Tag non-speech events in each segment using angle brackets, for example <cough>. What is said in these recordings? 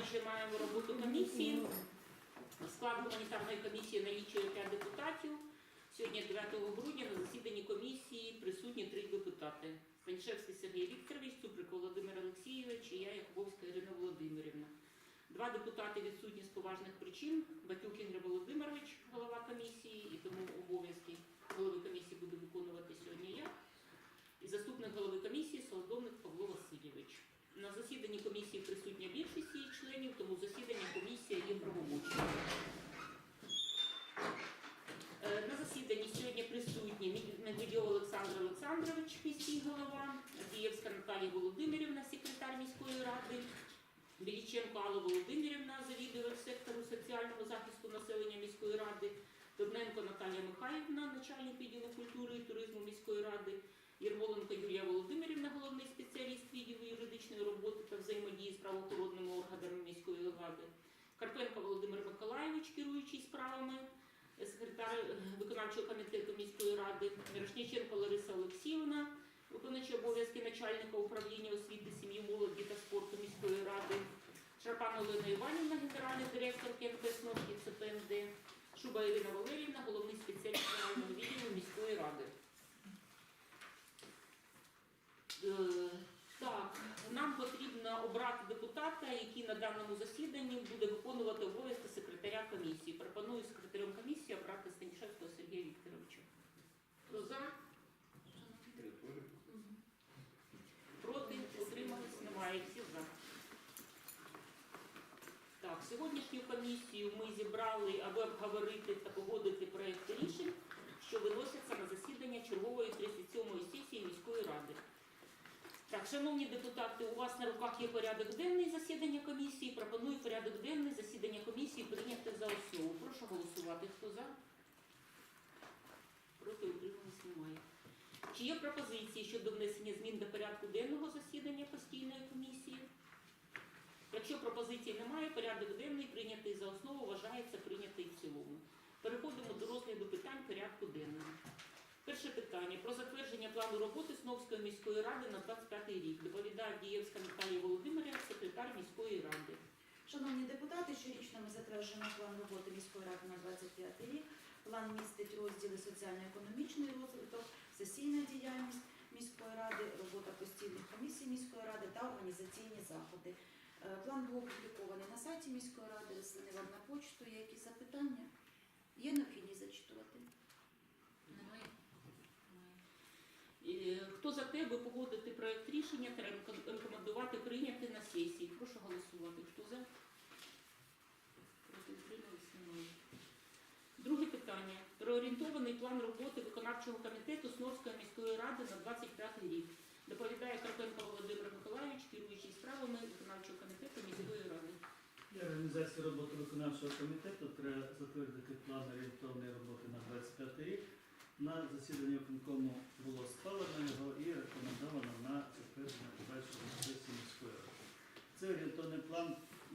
Починаємо роботу комісії. Склад гуманітарної комісії налічує 5 депутатів. Сьогодні, 9 грудня, на засіданні комісії присутні три депутати. Станішевський Сергій Вікторович, Цуприк Володимир Олексійович і я, Якубовська Ірина Володимирівна. Два депутати відсутні з поважних причин. Батюк Ігор Володимирович, голова комісії, і тому обов'язки голови комісії буду виконувати сьогодні я. І заступник голови комісії Солодовник Павло Васильович. На засіданні комісії присутня більшість її членів, тому засідання комісія є правомочним. Е, На засіданні сьогодні присутні Медведєв Олександр Олександрович, міський голова, Дієвська Наталія Володимирівна, секретар міської ради, Біліченко Алла Володимирівна, завідувач сектору соціального захисту населення міської ради, Дубненко Наталія Михайлівна, начальник відділу культури і туризму міської ради, Єрмоленко Юлія Володимирівна, головний спеціаліст відділу юридичної роботи та взаємодії з правоохоронними органами міської ради, Карпенко Володимир Миколаєвич, керуючий справами, секретар е, виконавчого комітету міської ради, Мирошниченко Лариса Олексіївна, виконуючий обов'язки начальника управління освіти, сім'ї, молоді та спорту міської ради, Шарпан Олена Іванівна, генеральний директор КНП СНОПКІ ЦПМД, Шуба Ірина Валерівна, головний спеціаліст загального відділу міської ради. Е, Так, нам потрібно обрати депутата, який на даному засіданні буде виконувати обов'язки секретаря комісії. Пропоную секретарем комісії обрати Станішевського Сергія Вікторовича. Хто за? Проти? Утримались? Немає. Всі за. Так, сьогоднішню комісію ми зібрали, аби обговорити та погодити проекти рішень, що виносяться на засідання чергової 37-ї сесії міської ради. Так, шановні депутати, у вас на руках є порядок денний засідання комісії. Пропоную порядок денний засідання комісії прийняти за основу. Прошу голосувати. Хто за? Проти утримались немає. Чи є пропозиції щодо внесення змін до порядку денного засідання постійної комісії? Якщо пропозицій немає, порядок денний прийнятий за основу вважається прийнятий в цілому. Переходимо до розгляду питань порядку денного. Перше питання про затвердження плану роботи Сновської міської ради на 25 рік. Доповідає Дієвська Наталія Володимирівна, секретар міської ради. Шановні депутати, щорічно ми затверджуємо план роботи міської ради на 25 рік. План містить розділи соціально-економічний розвиток, сесійна діяльність міської ради, робота постійних комісій міської ради та організаційні заходи. Е, План був опублікований на сайті міської ради, розсиланий вам на почту. Є якісь запитання? Є необхідність зачитувати? Немає? Немає. Е, Хто за те, аби погодити проект рішення та рекомендувати прийняти на сесії? Прошу голосувати. Хто за? Проти. Друге питання. Проорієнтований план роботи виконавчого комітету Снорської міської ради на 25 рік. Доповідає Карпенко Володимир Миколаївич, керуючий справами виконавчого комітету міської ради. Для організації роботи виконавчого комітету треба затвердити план орієнтовної роботи на 25 рік. На засіданні виконкому було схвалено його і рекомендовано на затвердження подальшого сесії міської ради. Це орієнтовний план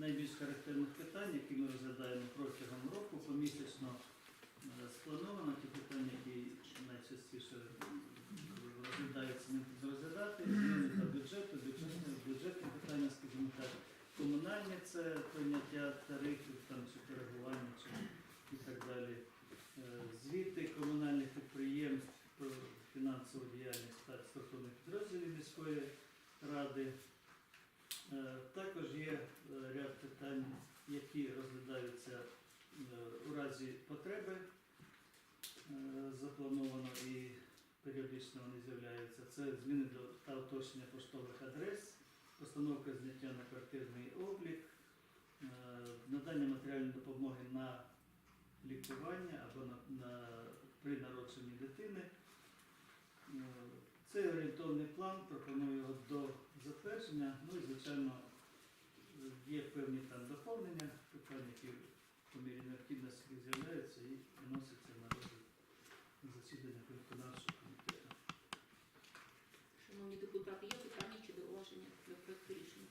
найбільш характерних питань, які ми розглядаємо протягом року, помісячно е, сплановано ті питання, які найчастіше розглядаються, не будемо розглядати, зміни до бюджету, бюджетні, бюджетні питання, скажімо так, комунальні це прийняття тарифів там, чи коригування чи, і так далі. Е, Звіти комунальних підприємств про фінансову діяльність та структурних підрозділів міської ради. Е, Також є е, ряд питань, які розглядаються е, у разі потреби. Заплановано і періодично вони з'являються. Це зміни до та уточнення поштових адрес, постановка зняття на квартирний облік, надання матеріальної допомоги на лікування або на, на, при народженні дитини. Е, Це орієнтовний план, пропоную його до затвердження. Ну і, звичайно, є певні там доповнення, питання, які по мірі необхідності з'являються і виносяться на розгляд засідання виконавчого комітету. Шановні депутати, є питання чи зауваження до проекту рішення?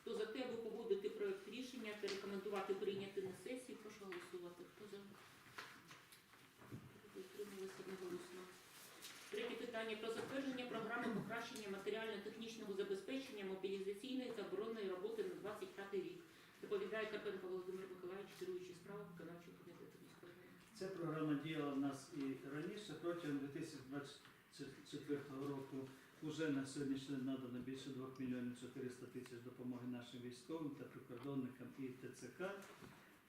Хто за те, аби погодити проект рішення та рекомендувати прийняти на сесії, прошу голосувати. Хто за? Утрималися одноголосно. Питання про затвердження програми покращення матеріально-технічного забезпечення мобілізаційної та оборонної роботи на 25 Доповідає Карпенко Володимир Миколаївич, керуючий справами виконавчого комітету міської. Ця програма діяла в нас і раніше. Протягом 2024 року вже на сьогоднішній день надано більше 2 мільйонів 400 тисяч допомоги нашим військовим та прикордонникам і ТЦК.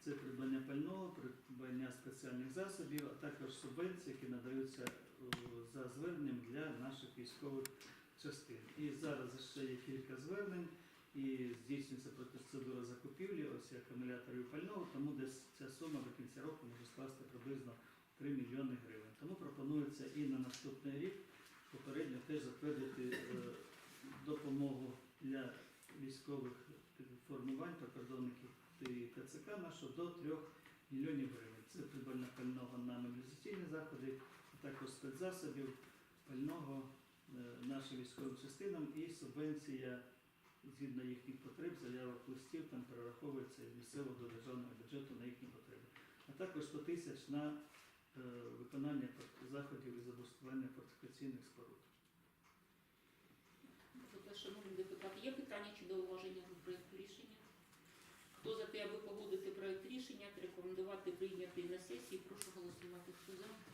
Це придбання пального, придбання спеціальних засобів, а також субвенції, які надаються за зверненням для наших військових частин. І зараз ще є кілька звернень і здійснюється процедура закупівлі ось акумуляторів пального, тому десь ця сума до кінця року може скласти приблизно 3 мільйони гривень. Тому пропонується і на наступний рік попередньо теж затвердити е, допомогу для військових формувань, прикордонників і ТЦК нашого до 3 мільйонів гривень. Це придбання пального на мобілізаційні заходи, також спецзасобів, пального е, нашим військовим частинам і субвенція згідно їхніх потреб, заявок листів там перераховується з місцевого до державного бюджету на їхні потреби. А також 100 тисяч на е, виконання заходів із облаштування фортифікаційних споруд. Тобто, шановні депутати, є питання чи зауваження до проєкту рішення? Хто за те, аби погодити проєкт рішення, рекомендувати прийняти на сесії, прошу голосувати. Хто за?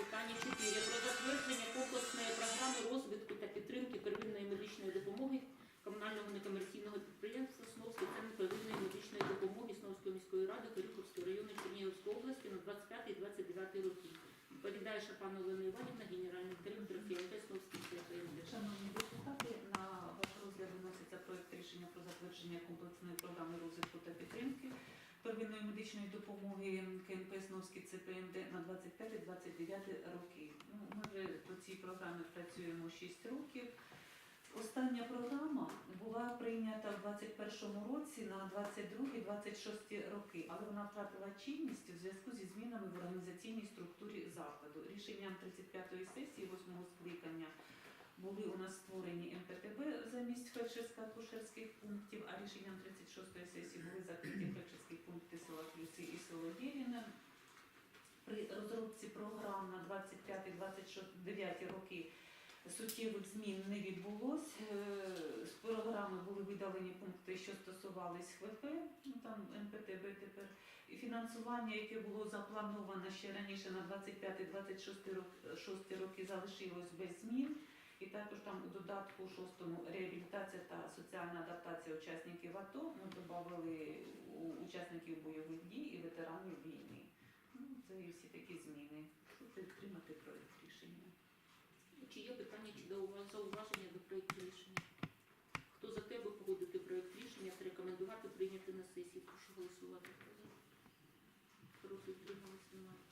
Питання 4. Про затвердження комплексної програми розвитку та підтримки первинної медичної допомоги комунального некомерційного підприємства Сновський центр первинної медичної допомоги Сновської міської ради Корюковського району Чернігівської області на 25-29 роки. Відповідає Шапан Олена Іванівна, генеральний директор ФІЛТ Сновський ЦПМД. Шановні депутати, на ваш розгляд виноситься проект рішення про затвердження комплексної програми розвитку та підтримки первинної медичної допомоги КМП Сновський ЦПМД на 25-29 роки. Ну, ми вже по цій програмі працюємо 6 років. Остання програма була прийнята в 2021 році на 22-26 роки, але вона втратила чинність у зв'язку зі змінами в організаційній структурі закладу. Рішенням 35-ї сесії 8-го скликання були у нас створені МПТБ замість фельдшерсько-акушерських пунктів, а рішенням 36-ї сесії були закриті фельдшерські пункти села Єріне. При розробці програм на 25-29 роки суттєвих змін не відбулось. Е, З програми були видалені пункти, що стосувались ХВП, ну там МПТБ тепер. І фінансування, яке було заплановане ще раніше на 25-26 роки, залишилось без змін. І також там у додатку шостому реабілітація та соціальна адаптація учасників АТО ми додали учасників бойових дій і ветеранів війни. Ну, це і всі такі зміни. Підтримати проект рішення. Чи є питання чи заува- зауваження до проєкту рішення? Хто за те, аби погодити проєкт рішення та рекомендувати прийняти на сесії? Прошу голосувати. Проти утримались немає.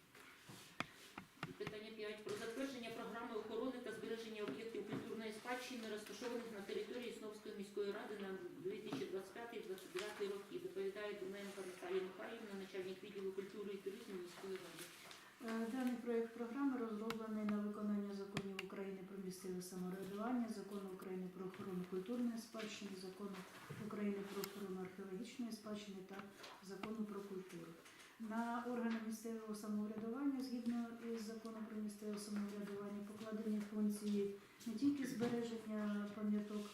Питання 5. Про затвердження програми охорони та збереження об'єктів культурної спадщини, розташованих на території Сновської міської ради на 2025-2029 роки. Доповідає Дуненко Наталія Михайлівна, начальник відділу культури і туризму міської ради. Е, Даний проект програми розроблений на виконання законів України про місцеве самоврядування, закону України про охорону культурної спадщини, закону України про охорону археологічної спадщини та закону про культуру. На органи місцевого самоврядування, згідно із законом про місцеве самоврядування, покладені функції не тільки збереження пам'яток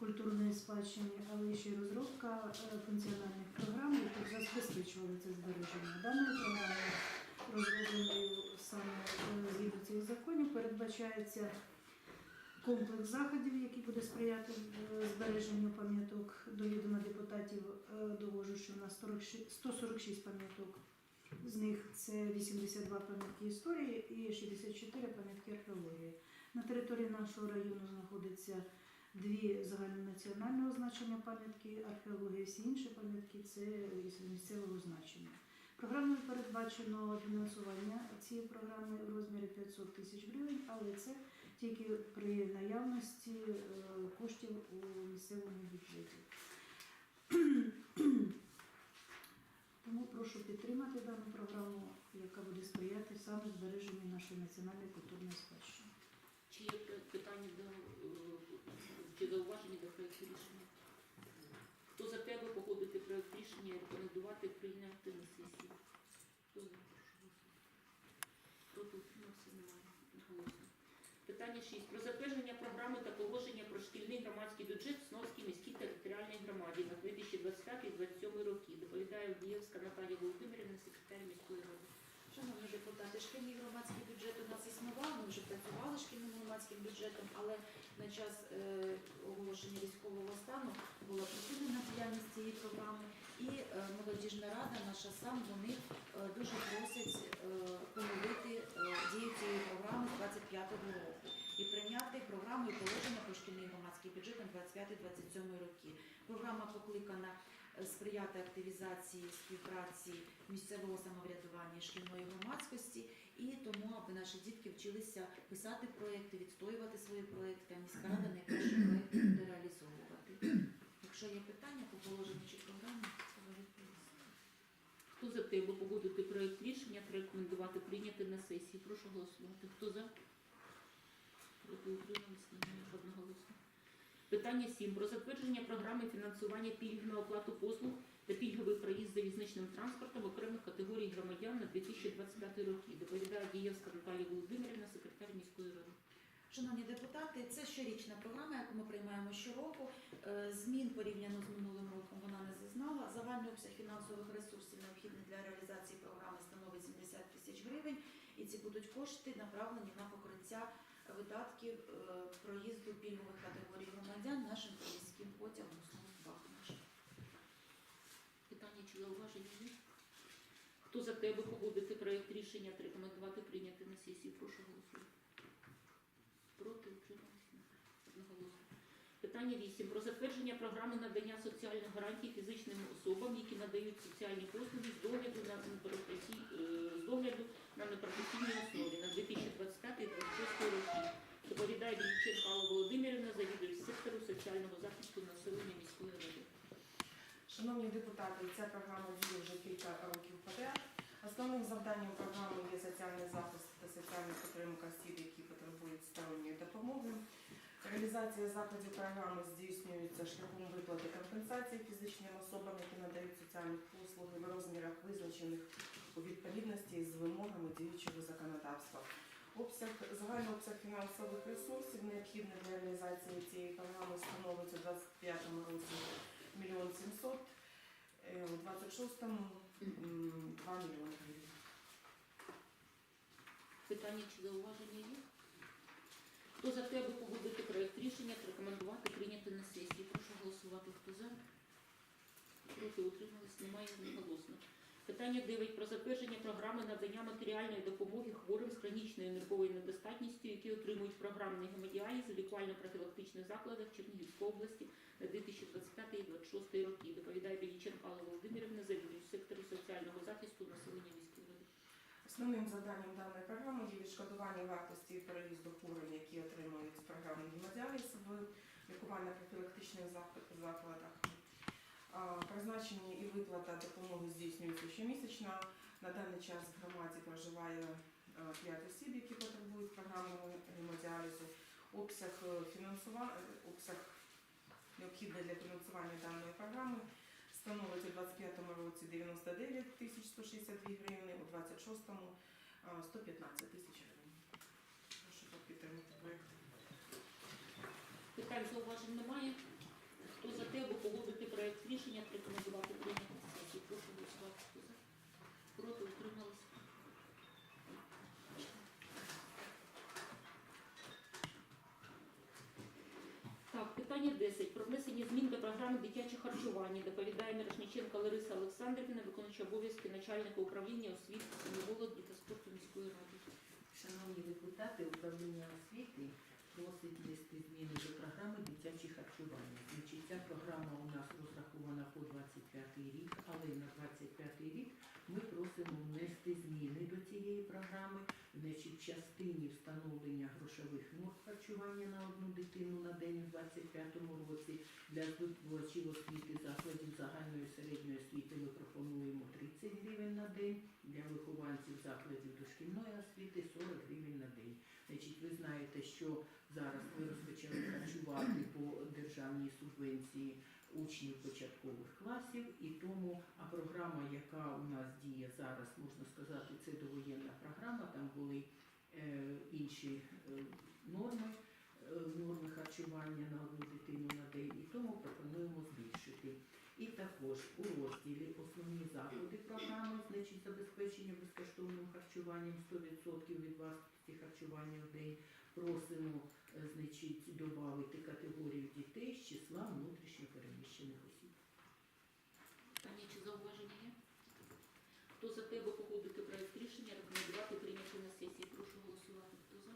культурної спадщини, але ще й розробка е, функціональних програм, які забезпечували це збереження. Даною програмою розробленою саме е, згідно цих законів, передбачається комплекс заходів, який буде сприяти е, збереженню пам'яток до відома депутатів. е, Довожу, що у нас 146 пам'яток. З них це 82 пам'ятки історії і 64 пам'ятки археології. На території нашого району знаходиться дві загальнонаціонального значення пам'ятки археології, всі інші пам'ятки це місцевого значення. Програмою передбачено фінансування цієї програми в розмірі 500 тисяч гривень, але це тільки при наявності е, коштів у місцевому бюджеті. <clears throat> Тому прошу підтримати дану програму, яка буде сприяти саме збереженню нашої національної культурної спадщини. Чи є питання до е, чи зауваження до проєкту рішення? Хто за те, аби погодити проєкт рішення рекомендувати прийняти на сесії? Хто за? Прошу. Проти немає. Голосно питання 6. Про затвердження програми та положення про шкільний громадський бюджет в Сновській міській територіальній громаді на 2025-2027 роки. Доповідає Авдіївська Наталія Володимирівна, секретар міської ради. Шановні депутати, шкільний громадський бюджет у нас існував, ми вже працювали шкільним громадським бюджетом, але на час е, оголошення військового стану була припинена діяльність цієї програми. І е, молодіжна рада, наша сам, вони е, дуже просять е, поновити дію цієї програми з 25-го року і прийняти програму і положення про шкільний громадський бюджет на 25-27 роки. Програма покликана сприяти активізації співпраці місцевого самоврядування шкільної громадськості, і тому, аби наші дітки вчилися писати проекти, відстоювати свої проекти, а міська рада найперші проекти буде реалізовувати. Якщо є питання по положенню чи програмі, це ви відповісти. Хто за те, аби погодити проект рішення та рекомендувати прийняти на сесії? Прошу голосувати. Хто за? Проти утримались? Одноголосно. Питання 7. Про затвердження програми фінансування пільг на оплату послуг та пільговий проїзд залізничним транспортом окремих категорій громадян на 2025 роки. Доповідає Дієвська Наталія Володимирівна, секретар міської ради. Шановні депутати, це щорічна програма, яку ми приймаємо щороку. Е, Змін порівняно з минулим роком вона не зазнала. Загальний обсяг фінансових ресурсів, необхідних для реалізації програми, становить 70 тисяч гривень, і ці будуть кошти направлені на покриття видатків е, проїзду пільгових категорій громадян нашим міським потягом «Снуд-2» Питання чи зауваження? Хто за те, аби погодити проект рішення рекомендувати прийняти на сесії? Прошу голосувати. Проти утримались? Питання 8. Про затвердження програми надання соціальних гарантій фізичним особам, які надають соціальні послуги з догляду на непрофесій- е, непрофесійній основі на 2025-2026 роки. Доповідає Біліченко Алла Володимирівна, завідувач сектору соціального захисту населення міської ради. Шановні депутати, ця програма діє вже кілька років подряд. Основним завданням програми є соціальний захист та соціальна підтримка осіб, які потребують сторонньої допомоги. Реалізація заходів програми здійснюється шляхом виплати компенсації фізичним особам, які надають соціальні послуги в розмірах, визначених у відповідності з вимогами діючого законодавства. Обсяг загальний обсяг фінансових ресурсів, необхідних для реалізації цієї програми, становить у 2025 році мільйон сімсот, е, у 26-му 2 мільйони гривень. Питання чи зауваження є? Хто за те, аби погодити проект рішення рекомендувати прийняти на сесії? Прошу голосувати. Хто за? Проти утримались? Немає одноголосно. Питання 9. Про затвердження програми надання матеріальної допомоги хворим з хронічною нервовою недостатністю, які отримують програмний гемодіаліз у лікувально-профілактичних закладах Чернігівської області на 2025-2026 роки. Доповідає Біліченко Алла Володимирівна, завідувач сектору соціального захисту населення міської ради. Основним завданням даної програми є відшкодування вартості переїзду хворих, які отримують програмний гемодіаліз в лікувально-профілактичних закладах. Призначення і виплата допомоги здійснюється щомісячно. На даний час в громаді проживає 5 осіб, які потребують програмного гемодіалізу. Обсяг е, фінансування, обсяг необхідний для фінансування даної програми становить у 25-му році 99 тисяч 162 гривні, у 26-му 115 тисяч гривень. Прошу підтримати проєкт. Питань зауважень немає. Хто за те, аби погодити проєкт рішення рекомендувати прийняти? Прошу голосувати. Проти утримались? Так, питання 10. Про внесення змін до програми дитяче харчування. Доповідає Мирошниченко Лариса Олександрівна, виконуюча обов'язки начальника управління освіти, молоді та спорту міської ради. Шановні депутати, управління освіти просить внести зміни до програми дитяче харчування. Значить, ця програма у нас розрахована по 25 рік, але на 25 рік ми просимо внести зміни до цієї програми. Значить, в частині встановлення грошових норм харчування на одну дитину на день у 25 році для здобувачів освіти закладів загальної середньої освіти ми пропонуємо 30 гривень на день, для вихованців закладів дошкільної освіти 40 гривень на день. Значить, ви знаєте, що зараз ми розпочали харчувати по державній субвенції учнів початкових класів, і тому а програма, яка у нас діє зараз, можна сказати, це довоєнна програма. Там були е, інші е, норми, е, норми харчування на одну дитину на день, і тому пропонуємо збільшити. І також у програма, значить, забезпечення безкоштовним харчуванням 100% від вартості харчування в день. Просимо, значить, додати категорію дітей з числа внутрішньо переміщених осіб. Питання чи зауваження є? Хто за те, аби погодити проект рішення, рекомендувати прийняти на сесії? Прошу голосувати. Хто за?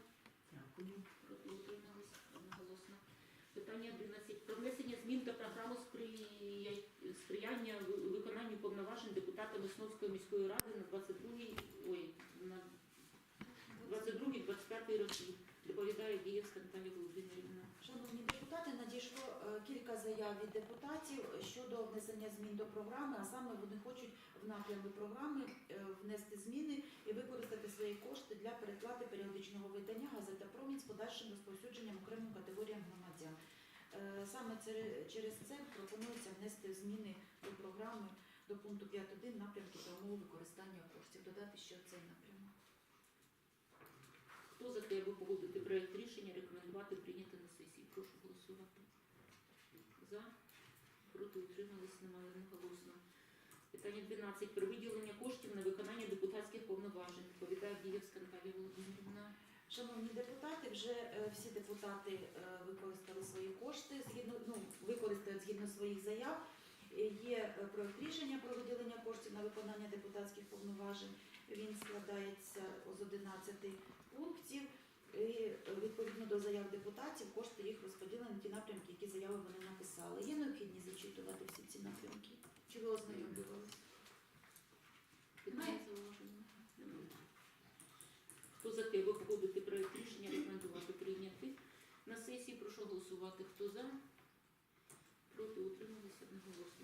Дякую. Проти утримались одноголосно. Питання 11. Про внесення змін до програми сприяння виконанню повноважень депутатами Сновської міської ради на 22 ой, на 22-25 роки. Доповідає Дієвська Наталія Володимирівна. Шановні депутати, надійшло е, кілька заяв від депутатів щодо внесення змін до програми, а саме вони хочуть в напрямку програми е, внести зміни і використати свої кошти для переплати періодичного видання газета Промінь з подальшим розповсюдженням окремим категоріям громадян. Е, Саме через це пропонується внести зміни до програми до пункту 5.1 напрямки та умови використання коштів. Додати ще цей напрямок. Хто за те, аби погодити проект рішення, рекомендувати прийняти на сесії? Прошу голосувати. За? Проти утримались, немає одноголосно. Питання 12. Про виділення коштів на виконання депутатських повноважень. Відповідає Дієвська Наталія Володимирівна. Шановні депутати, вже е, всі депутати е, використали свої кошти згідно ну використають згідно своїх заяв. Є е, проект рішення про виділення коштів на виконання депутатських повноважень. Він складається з 11 пунктів. І е, відповідно до заяв депутатів кошти їх розподілені на ті напрямки, які заяви вони написали. Є необхідність зачитувати всі ці напрямки? Чи ви ознайомлювалися? Питання зауваження? Хто за те, аби погодити проект рішення, рекомендувати прийняти на сесії? Прошу голосувати. Хто за? Проти утрималися одноголосно.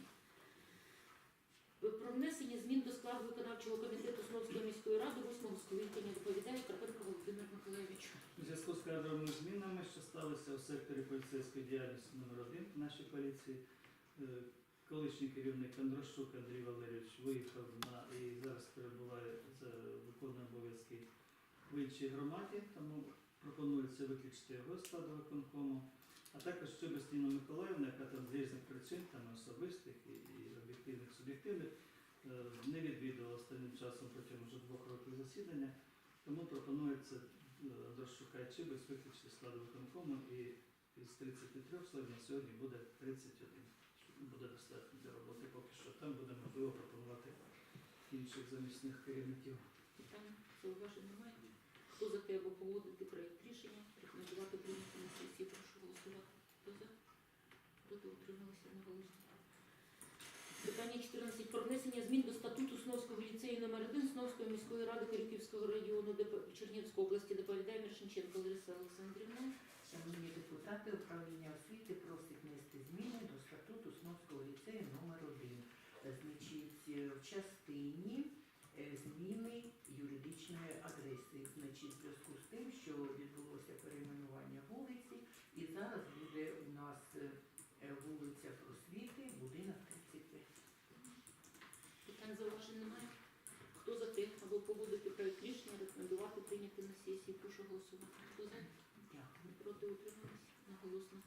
Про внесення змін до складу виконавчого комітету Сновської міської ради восьмого скликання доповідає Карпенко Володимир Миколаївич. У зв'язку з кадровими змінами, що сталися у секторі поліцейської діяльності номер 1 в нашій поліції, е, колишній керівник Андрощук Андрій Валерійович виїхав на і зараз перебуває за виконує обов'язки в іншій громаді, тому пропонується виключити його складу виконкому. А також Чубис Ніна Миколаївна, яка там з різних причин, там особистих і, і об'єктивних, суб'єктивних, не відвідувала останнім часом протягом вже двох років засідання. Тому пропонується Андрощука і Чибис виключити складу виконкому і із 33 членів на сьогодні буде 31. Буде достатньо для роботи поки що. Там буде можливо пропонувати інших замісних керівників. Питання зауважень немає. Хто за те, аби погодити проект рішення, рекомендувати прийняти на сесії? Прошу голосувати. Хто за? Проти утрималися одноголосно. Питання 14. Про внесення змін до статуту Сновського ліцею номер 1 Сновської міської ради Харківського району Чернігівської області доповідає Міршинченко Лариса Олександрівна. Шановні депутати, управління освіти просить внести зміни до статуту Сновського ліцею номер 1 Значить, в частині е, зміни юридичної адреси. Значить, в зв'язку з тим, що відбулося перейменування вулиці, і зараз буде у нас е, е, вулиця Просвіти, будинок 35. Питань зауважень немає. Хто за те, аби погодити проект рішення, рекомендувати прийняти на сесії? Прошу голосувати. Хто за? Дякую. Проти утримались наголосно.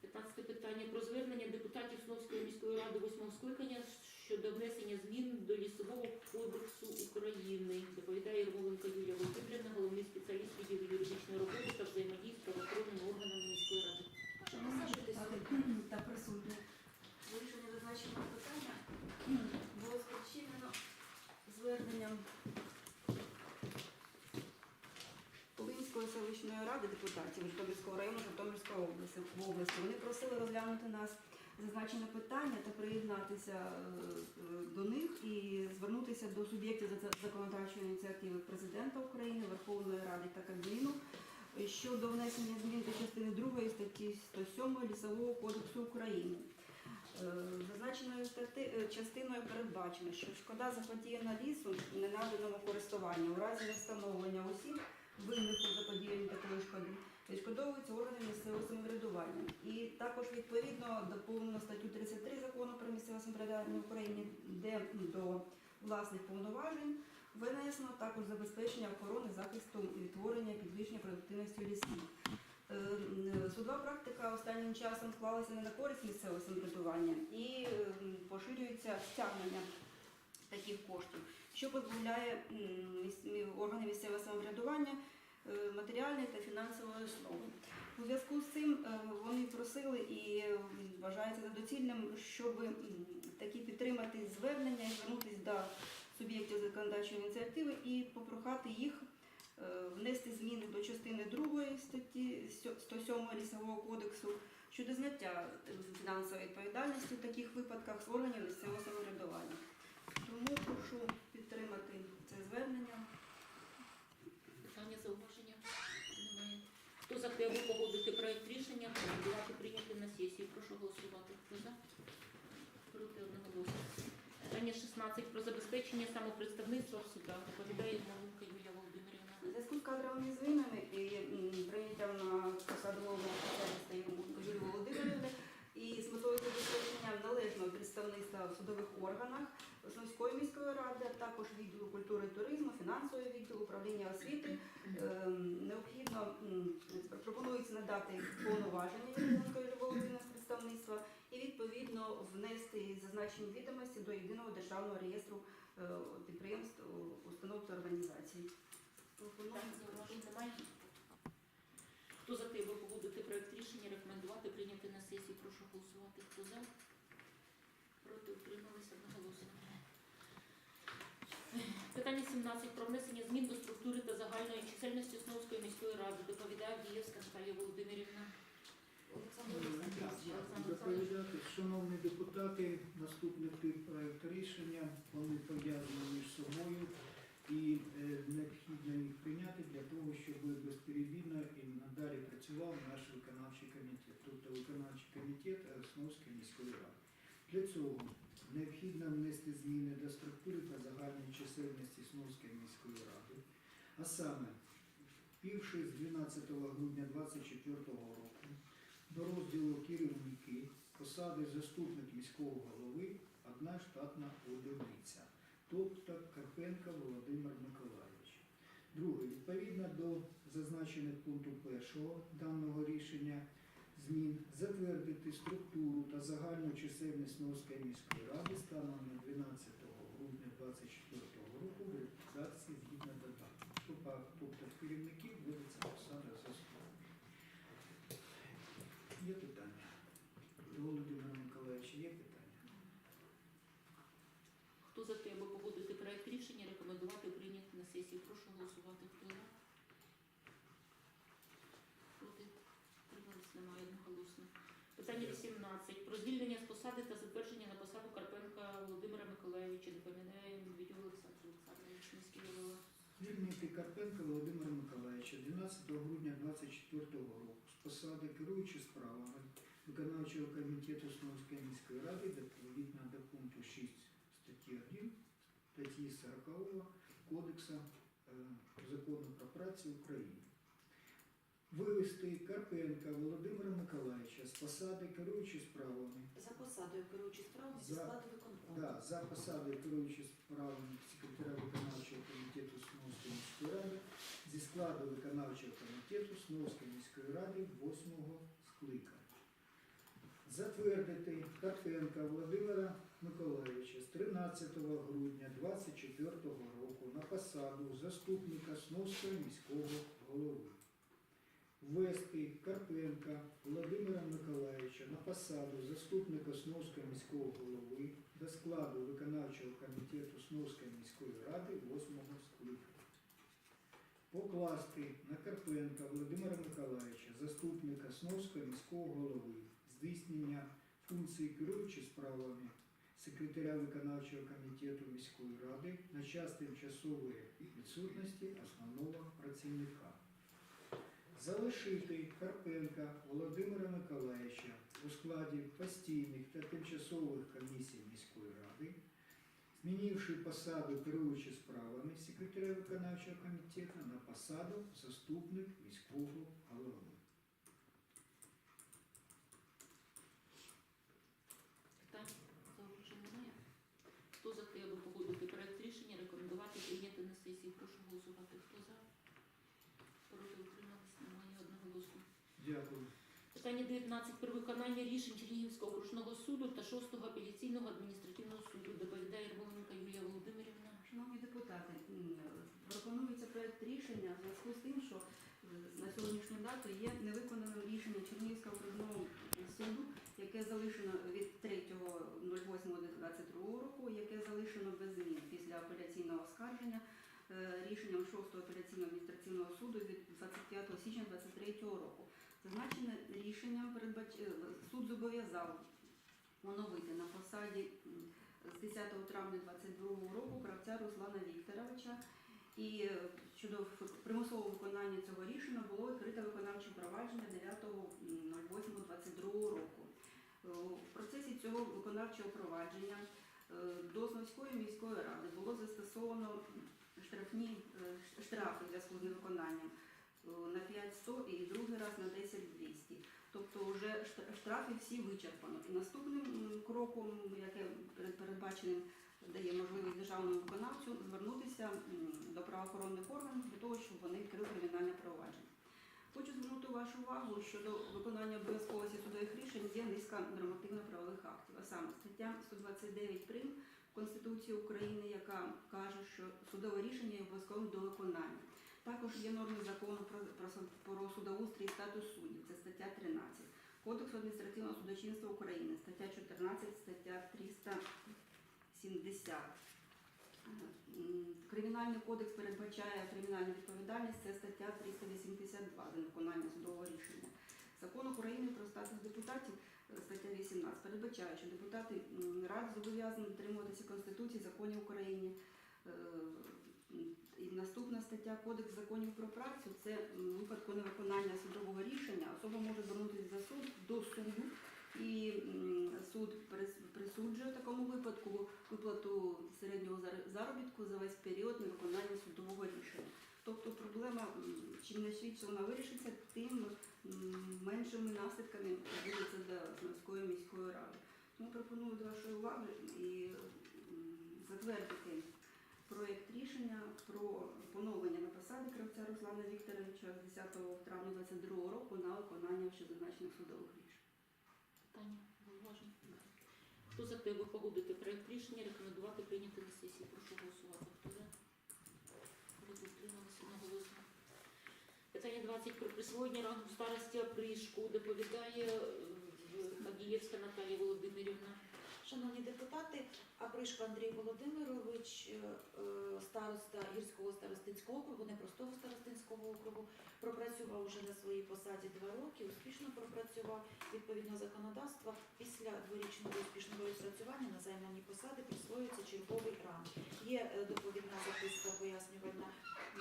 15 питання про звернення депутатів Сновської міської ради восьмого скликання щодо внесення змін до лісового кодексу України. Доповідає Ярмоленко Юлія Володимирівна, головний спеціаліст відділу юридичної роботи та взаємодії з правоохоронними органами міської ради. Та присутні. Вирішення зазначеного питання було спричинено зверненням селищної ради депутатів Житомирського району Житомирської області. області. Вони просили розглянути нас зазначене питання та приєднатися е, до них і звернутися до суб'єктів законодавчої ініціативи президента України, Верховної Ради та Кабміну щодо внесення змін до частини 2 статті 107 Лісового кодексу України. Е, Зазначеною е, частиною передбачено, що шкода заподіяна лісу не наданому користуванню у разі невстановлення осіб, винних у заподіянні такої шкоди, відшкодовуються органи місцевого самоврядування. І також відповідно доповнено статтю 33 закону про місцеве самоврядування в Україні, де до власних повноважень винесено також забезпечення охорони, захисту, відтворення, підвищення продуктивності лісів. Е, Судова практика останнім часом склалася не на користь місцевого самоврядування і поширюється стягнення таких коштів, що позбавляє м, органи місцевого самоврядування е, матеріальної та фінансової основи. У зв'язку з цим е, вони просили і вважається за доцільним, щоб такі підтримати звернення і звернутися до суб'єктів законодавчої ініціативи і попрохати їх е, внести зміни до частини 2 статті 107 лісового кодексу щодо зняття фінансової відповідальності в таких випадках з органів місцевого самоврядування. Тому прошу підтримати це звернення. Питання, зауваження? Немає. Хто за те, погодити проект рішення, рекомендувати прийняти на сесії? Прошу голосувати. Хто за? Проти одноголосно. Питання 16 про забезпечення самопредставництва в судах. Доповідає Малунка Юлія Володимирівна. У зв'язку з кадровими змінами і прийняттям на посаду спеціаліста Юлії Володимирівни і з метою забезпечення належного представництва в судових органах Основської міської ради, а також відділу культури і туризму, фінансового відділу, управління освіти, ем, необхідно пропонується надати повноваження Юлії Володимирівни з представництва і відповідно внести зазначені відомості до єдиного державного реєстру е, підприємств, установ та організацій. Немає. Хто за те, аби погодити проект рішення, рекомендувати прийняти на сесії? Прошу голосувати. Хто за? Проти утрималися одноголосно. Питання 17 про внесення змін до структури та загальної чисельності Сновської міської ради. Доповідає Дієвська Наталія Володимирівна. Доповідати, шановні депутати, наступний тип проекту рішення, вони пов'язані між собою і е, необхідно їх прийняти для того, щоб безперебійно і надалі працював наш виконавчий комітет, тобто виконавчий комітет Основської міської ради. Для цього необхідно внести зміни до структури та загальної чисельності Основської міської ради, а саме, півши з 12 грудня 2024 року, до розділу керівники, посади заступник міського голови, одна штатна одиниця, тобто Карпенко Володимир Миколайович. Друге, відповідно до зазначених пункту першого даного рішення змін затвердити структуру та загальну чисельність Новської міської ради станом на 12 грудня 2024 року в редакції згідно додатку. Тобто в керівників вводиться посада заступника. Є питання? До Володимира Миколаївича є питання? Хто за те, аби погодити проект рішення, рекомендувати прийняти на сесії? Прошу голосувати. Хто за? Проти? Утримались? Немає одноголосно. Питання 18. Про звільнення з посади та затвердження на посаду Карпенка Володимира Миколаєвича. Доповідає Медведєв Олександр Олександрович, міський голова. Звільнити Карпенка Володимира Миколаївича 12 грудня 2024 року з посади керуючи справами виконавчого комітету Сновської міської ради відповідно до пункту 6 статті 1 статті 40 Кодексу е, закону про працю України. Вивести Карпенка Володимира Миколаївича з посади керуючи справами За посадою керуючи справами зі складу виконкому. Да, за посадою керуючи справами секретаря виконавчого комітету Сновської міської ради зі складу виконавчого комітету Сновської міської ради 8 скликання. Затвердити Карпенка Володимира Миколаївича з 13 грудня 2024 року на посаду заступника Сновського міського голови. Ввести Карпенка Володимира Миколаївича на посаду заступника Сновського міського голови до складу виконавчого комітету Сновської міської ради 8 скликання. Покласти на Карпенка Володимира Миколаївича, заступника Сновського міського голови, здійснення функції керуючи справами секретаря виконавчого комітету міської ради на час тимчасової відсутності основного працівника. Залишити Карпенка Володимира Миколаївича у складі постійних та тимчасових комісій міської ради, змінивши посаду керуючи справами секретаря виконавчого комітету на посаду заступник міського голови. Хто за те, аби погодити проект рішення, рекомендувати прийняти на сесії? Прошу голосувати. Хто за? Одноголосно. Дякую. Питання 19 про виконання рішень Чернігівського окружного суду та 6-го апеляційного адміністративного суду. Доповідає Ярмоленко Юлія Володимирівна. Шановні депутати, пропонується проект рішення в зв'язку з тим, що е, на сьогоднішню дату є невиконаним рішення Чернігівського окружного суду, яке залишено від 3.08.22 року, яке залишено без змін після апеляційного оскарження рішенням 6-го апеляційного адміністративного суду від 25 січня 2023 року. Зазначене рішенням передбач... е, суд зобов'язав оновити на посаді з 10 травня 2022 року кравця Руслана Вікторовича. І е, щодо примусового виконання цього рішення було відкрите виконавче провадження 9.08.22 року. Е, В процесі цього виконавчого провадження е, до Смольської міської ради було застосовано штрафні е, штрафи в зв'язку з невиконанням е, на 500 і другий раз на 10 200. Тобто вже штрафи всі вичерпано. І наступним кроком, яке перед- передбаченим дає можливість державному виконавцю звернутися до правоохоронних органів для того, щоб вони відкрили кримінальне провадження. Хочу звернути вашу увагу щодо виконання обов'язковості судових рішень є низка нормативно-правових актів, а саме стаття 129 прим. Конституції України, яка каже, що судове рішення є обов'язковим до виконання. Також є норми закону про, судоустрій і статус суддів, це стаття 13. Кодексу адміністративного судочинства України, стаття 14, стаття 370. Кримінальний кодекс передбачає кримінальну відповідальність, це стаття 382 за невиконання судового рішення. Закон України про статус депутатів, е, стаття 18, передбачає, що депутати м, рад зобов'язані дотримуватися Конституції, законів України. Е, І наступна стаття Кодекс законів про працю це випадку невиконання судового рішення особа може звернутися за суд до суду, і суд присуджує в такому випадку виплату середнього заробітку за весь період невиконання судового рішення. Тобто проблема чим не швидше вона вирішиться, тим меншими наслідками буде це для Смольської міської ради. Тому пропоную до вашої уваги і затвердити проєкт рішення про поновлення на посаді кравця Руслана Вікторовича з 10 травня 2022 року на виконання вищезазначених судових рішень. Питання, зауваження? Хто за те, аби погодити проект рішення, рекомендувати прийняти на сесії? Прошу голосувати. Хто за? Одноголосно. Питання 20 про присвоєння рангу старості опришку доповідає е, Агієвська Наталія Володимирівна. Шановні депутати, Апришко Андрій Володимирович, е, е, староста гірського старостинського округу, непростого старостинського округу, пропрацював уже на своїй посаді два роки, успішно пропрацював відповідно законодавства. Після дворічного успішного відпрацювання на займані посади присвоюється черговий ранг. Є е, доповідна записка пояснювальна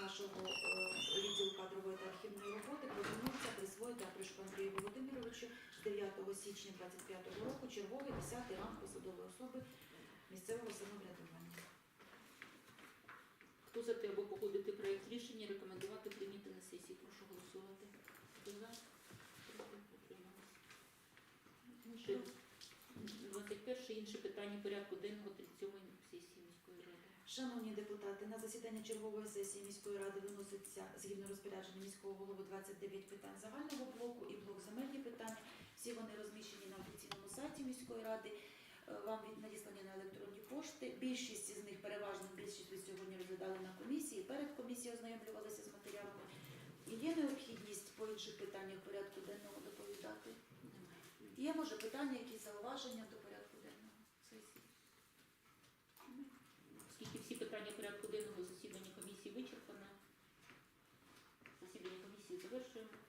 нашого е, відділу кадрової та архівної роботи. Пропонується присвоїти Апришко Андрію Володимировичу з 9 січня 25 року черговий 10 ранг посадової особи місцевого самоврядування. Хто за те, аби погодити проект рішення, рекомендувати прийняти на сесії? Прошу голосувати. Хто за? Проти утрималися. Інше 21 інше питання порядку денного 37 сесії. Шановні депутати, на засідання чергової сесії міської ради виноситься згідно розпорядження міського голови 29 питань загального блоку і блок земельні питання. Всі вони розміщені на офіційному сайті міської ради. Е, Вам надіслані на електронні пошти. Більшість із них, переважно більшість ви сьогодні розглядали на комісії. Перед комісією ознайомлювалися з матеріалами. І є необхідність по інших питаннях порядку денного доповідати? Немає. Є може питання, якісь зауваження до порядку денного сесії? Оскільки всі питання порядку денного засідання комісії вичерпане. засідання комісії завершуємо.